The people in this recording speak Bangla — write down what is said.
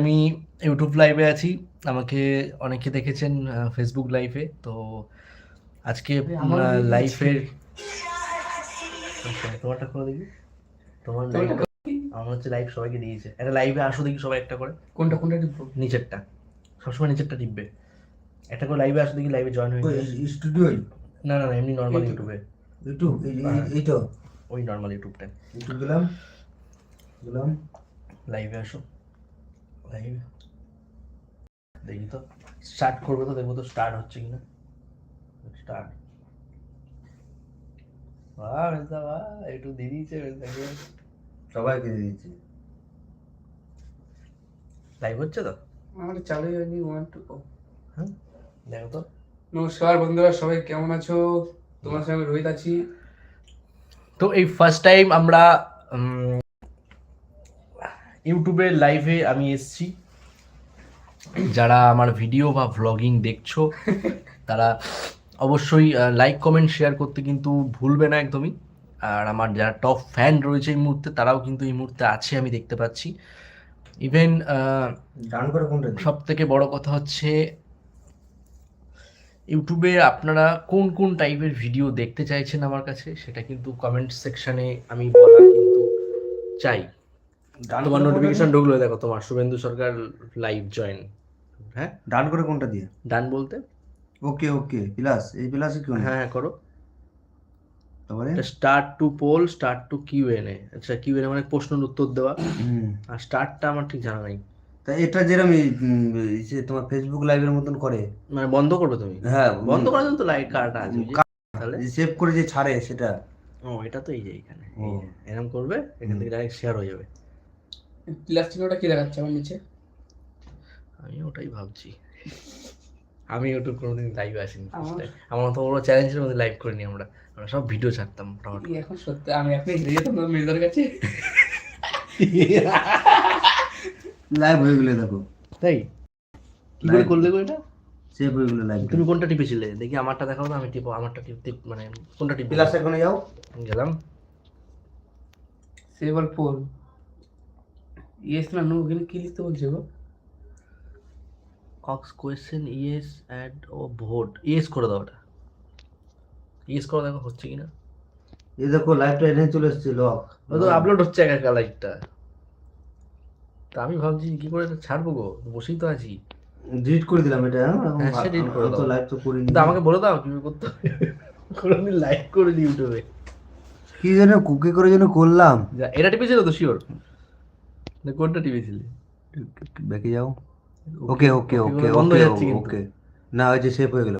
আমি ইউটিউব লাইভে আছি। আমাকে অনেকে দেখেছেন ফেসবুক লাইভে তো আজকে লাইফের তোমারটা করে দেখি। তোমার লাইভ আমার হচ্ছে লাইভ সবাইকে দিয়েছে। একটা লাইভে আসো দেখি সবাই একটা করে। কোনটা কোনটা টিপবো? নিচেরটা। সবসময় নিচেরটা টিপবে। একটা করে লাইভে আসো দেখি লাইভে জয়েন হয়ে। স্টুডিও না না না এমনি নর্মাল ইউটিউবে ইউটিউব এই তো ওই নর্মাল ইউটিউবটা ইউটিউব গেলাম। গেলাম। লাইভে আসো। দেখি তো স্টার্ট করবে তো দেখব তো স্টার্ট হচ্ছে কিনা। স্টার্ট একটু দিয়ে দিয়েছে সবাইকে দিয়ে লাইভ হচ্ছে তো? আমার চালু হয়নি ওয়ান টু হ্যাঁ দেখো তো। নমস্কার বন্ধুরা সবাই কেমন আছো? তোমার সঙ্গে রোহিত আছি। তো এই ফার্স্ট টাইম আমরা উম, ইউটিউবে লাইভে আমি এসছি। যারা আমার ভিডিও বা ভ্লগিং দেখছ তারা অবশ্যই লাইক কমেন্ট শেয়ার করতে কিন্তু ভুলবে না একদমই। আর আমার যারা টপ ফ্যান রয়েছে এই মুহূর্তে তারাও কিন্তু এই মুহূর্তে আছে আমি দেখতে পাচ্ছি। ইভেন? সব থেকে বড় কথা হচ্ছে ইউটিউবে আপনারা কোন কোন টাইপের ভিডিও দেখতে চাইছেন আমার কাছে সেটা কিন্তু কমেন্ট সেকশনে আমি বলা কিন্তু চাই। তোমার নোটিফিকেশন? ঢুকলো দেখো তোমার শুভেন্দু সরকার লাইভ জয়েন হ্যাঁ ডান করে কোনটা দিয়ে? ডান বলতে? ওকে ওকে প্লাস এই প্লাসে কি হ্যাঁ হ্যাঁ করো। তারপরে? Start to poll start to Q N A আচ্ছা কিউ এন এ মানে প্রশ্নের উত্তর দেওয়া। আর স্টার্টটা আমার ঠিক জানা নাই। তা এটা যেরকম যে তোমার ফেসবুক লাইভের মতন করে। মানে বন্ধ করবে তুমি? হ্যাঁ বন্ধ করার জন্য তো লাইক কার্ডটা আছে তাহলে? সেভ করে যে ছাড়ে সেটা। ও এটা তো এই যে এখানে। এরকম করবে এখান থেকে ডাইরেক্ট শেয়ার হয়ে যাবে। প্লাস চিহ্নটা কি দেখাচ্ছে আমার নিচে? আমি ওটাই ভাবছি। আমি ইউটিউব কোনোদিন লাইভ আসিনি আমার- আমার মতো বড় চ্যালেঞ্জের মধ্যে লাইভ করিনি আমরা। আমরা সব ভিডিও ছাড়তাম মোটামুটি এখন সত্যি আমি আপনি হেরে যেতাম না মির্জার কাছে। লাইভ হয়ে গেলে দেখো। তাই? কি করে করলে গো এটা? সেভ হয়ে গেলে লাইভ তুমি কোনটা টিপেছিলে? দেখি আমারটা দেখাও না আমি টিপো আমারটা টিপ টিপ মানে কোনটা টিপ প্লাস এখানে যাও। গেলাম। সেভার পোল ইয়েস না নো ওখানে কি লিখতে বলছে গো কক্স কোয়েশ্চেন ইয়েস অ্যাড ও ভোট ইয়েস করে দাও ওটা ইয়েস করে দেখো হচ্ছে কিনা এই দেখো লাইভটা এনে চলে এসেছে লক তো আপলোড হচ্ছে একা একা লাইভটা তা আমি ভাবছি কি করে ছাড়বো গো? বসেই তো আছি। ডিলিট করে দিলাম এটা হ্যাঁ? এখন হ্যাঁ, করে তো দাও। লাইভ তো করিনি। কিন্তু আমাকে বলে দাও কীভাবে করতে হবে? কোনোদিন লাইভ করিনি ইউটিউবে। কি যেন কুকি করে যেন করলাম। এটা টিপেছিল তো শিওর কোনটা টিপেছিলে দেখে যাও। ওকে ওকে ওকে ওকে ওকে না ওই যে সেভ হয়ে গেল।